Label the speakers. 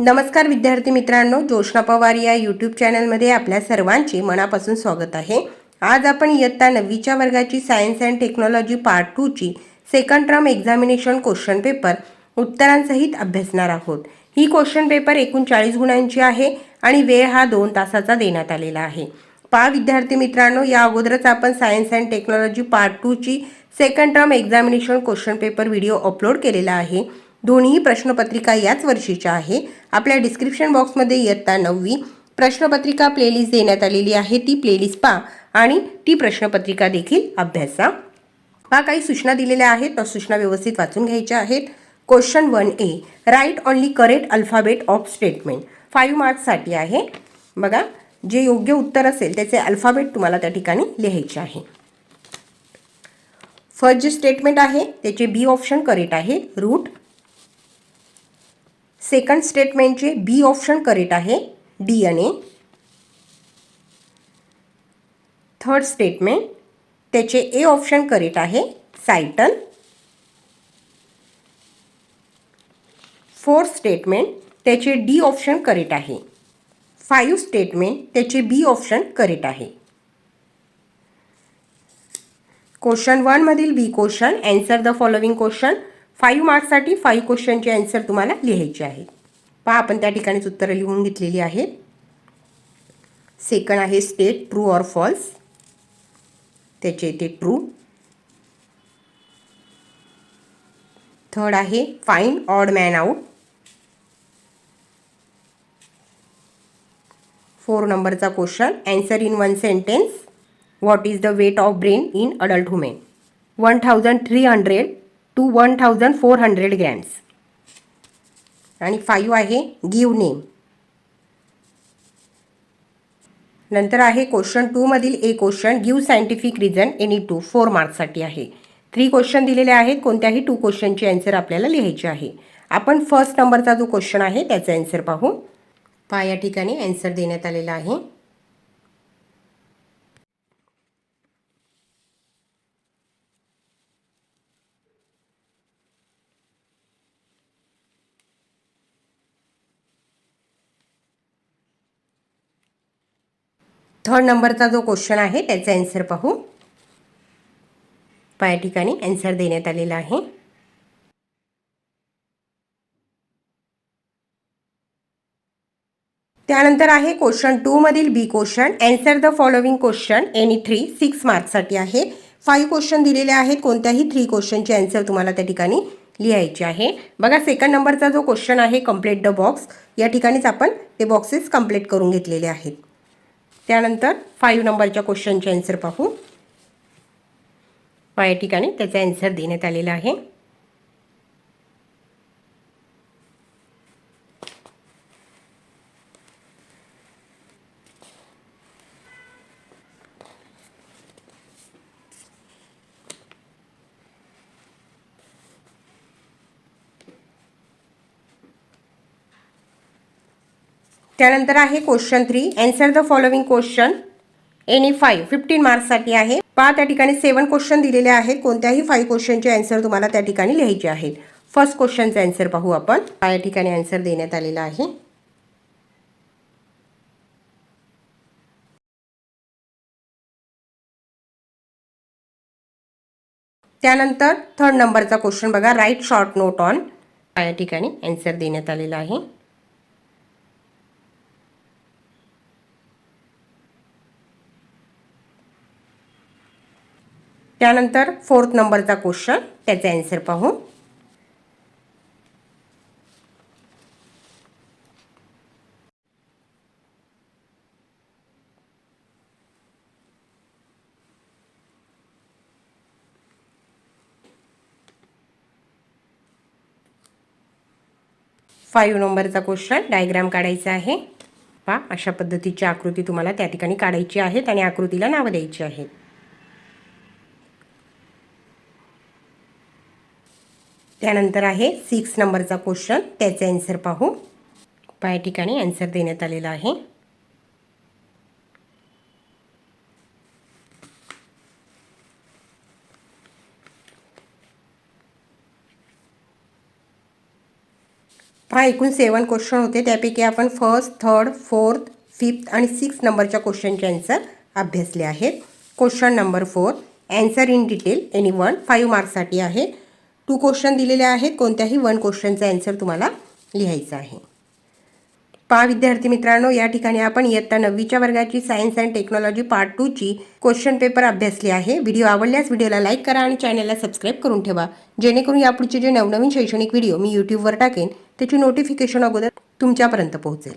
Speaker 1: नमस्कार विद्यार्थी मित्रांनो जोशना पवार या यूट्यूब चॅनलमध्ये आपल्या सर्वांचे मनापासून स्वागत आहे. आज आपण इयत्ता नववीच्या वर्गाची science and technology part टूची second term examination question paper उत्तरांसहित अभ्यासणार आहोत. ही क्वेश्चन पेपर एकूण चाळीस गुणांची आहे आणि वेळ हा दोन तासाचा देण्यात आलेला आहे. पा विद्यार्थी मित्रांनो या अगोदरच आपण science and technology part टूची second term examination question paper video upload केलेला आहे. दोन्ही प्रश्नपत्रिका याच वर्षीच्या आहे. आपल्या डिस्क्रिप्शन बॉक्समध्ये इयत्ता नववी प्रश्नपत्रिका प्लेलिस्ट देण्यात आलेली आहे. ती प्लेलिस्ट पा आणि ती प्रश्नपत्रिका देखील अभ्यासा. पहा काही सूचना दिलेल्या आहेत. त्या सूचना व्यवस्थित वाचून घ्यायच्या आहेत. Question one A write only correct alphabet of statement five मार्क्ससाठी आहे. बघा जे योग्य उत्तर असेल त्याचे अल्फाबेट तुम्हाला त्या ठिकाणी लिहायचे आहे. फर्स्ट जे स्टेटमेंट आहे. त्याचे बी ऑप्शन करेक्ट आहे. रूट सेकंड स्टेटमेंटचे बी ऑप्शन करेक्ट आहे. D N A third statement त्याचे ए ऑप्शन करेक्ट आहे. सायटन फोर्थ स्टेटमेंट त्याचे डी ऑप्शन करेक्ट आहे. फाईव्ह स्टेटमेंट त्याचे बी ऑप्शन करेक्ट आहे. Question वनमधील B question answer the following question five मार्क्ससाठी five क्वेश्चनचे आन्सर तुम्हाला लिहायचे आहे. पहा आपण त्या ठिकाणीच उत्तरं लिहून घेतलेली आहेत. सेकंड आहे स्टेट ट्रू ऑर फॉल्स त्याचे येते ट्रू थर्ड आहे fine odd man out four नंबरचा question answer in one sentence what is the weight of brain in adult women one thousand three hundred to one thousand four hundred grams. आणि five आहे give name. नंतर आहे question टूमधील A question give scientific reason any two four मार्क्ससाठी आहे. Three question दिलेले आहेत कोणत्याही to क्वेश्चनचे answer आपल्याला लिहायचे आहे. आपण फर्स्ट नंबरचा जो क्वेश्चन आहे त्याचा आन्सर पाहू. पहा या ठिकाणी आन्सर देण्यात आलेला आहे. थर्ड नंबरचा जो क्वेश्चन आहे त्याचा ॲन्सर पाहू. पहा या ठिकाणी ॲन्सर देण्यात आलेला आहे. त्यानंतर आहे question टूमधील B question answer the following question any three six मार्क्ससाठी आहे. फाईव्ह क्वेश्चन दिलेले आहेत. कोणत्याही थ्री क्वेश्चनचे ॲन्सर तुम्हाला त्या ठिकाणी लिहायचे आहे. बघा सेकंड नंबरचा जो क्वेश्चन आहे कंप्लीट द बॉक्स या ठिकाणीच आपण ते बॉक्सेस कंप्लीट करून घेतलेले आहेत. त्यानंतर फाईव्ह नंबरच्या क्वेश्चनचे आन्सर पाहू. या ठिकाणी त्याचा आन्सर देण्यात आलेला आहे. त्यानंतर आहे question three answer the following question any five fifteen मार्क्ससाठी आहे. पहा त्या ठिकाणी सेवन क्वेश्चन दिलेले आहेत. कोणत्याही फाईव्ह क्वेश्चनचे अँसर तुम्हाला त्या ठिकाणी लिहायचे आहेत. फर्स्ट क्वेश्चनचा अँसर पाहू आपण. या ठिकाणी अँसर देण्यात आलेला आहे. त्यानंतर थर्ड नंबरचा क्वेश्चन बघा. राईट शॉर्ट नोट ऑन या ठिकाणी अँसर देण्यात आलेला आहे. त्यानंतर फोर्थ नंबरचा क्वेश्चन त्याचे ॲन्सर पाहू. फाईव्ह नंबरचा क्वेश्चन डायग्राम काढायचा आहे. पहा अशा पद्धतीची आकृती तुम्हाला त्या ठिकाणी काढायची आहेत आणि आकृतीला नावं द्यायची आहेत. त्यानंतर आहे सिक्स नंबरचा क्वेश्चन त्याचे ॲन्सर पाहू. पहा या ठिकाणी आन्सर देण्यात आलेला आहे. पहा एकूण सेवन क्वेश्चन होते. त्यापैकी आपण फर्स्ट थर्ड फोर्थ फिफ्थ आणि सिक्स नंबरच्या क्वेश्चनचे ॲन्सर अभ्यासले आहेत. Question number four answer in detail any one five मार्क्ससाठी आहे. टू क्वेश्चन दिलेले आहेत. कोणत्याही वन क्वेश्चनचा ॲन्सर तुम्हाला लिहायचा आहे. पहा विद्यार्थी मित्रांनो या ठिकाणी आपण इयत्ता नववीच्या वर्गाची सायन्स अँड टेक्नॉलॉजी पार्ट टूची क्वेश्चन पेपर अभ्यासली आहे. व्हिडिओ आवडल्यास व्हिडिओला लाईक करा आणि चॅनलला सबस्क्राईब करून ठेवा. जेणेकरून यापुढचे जे नवनवीन शैक्षणिक व्हिडिओ मी यूट्यूबवर टाकेन त्याची नोटिफिकेशन अगोदर तुमच्यापर्यंत पोहोचेल.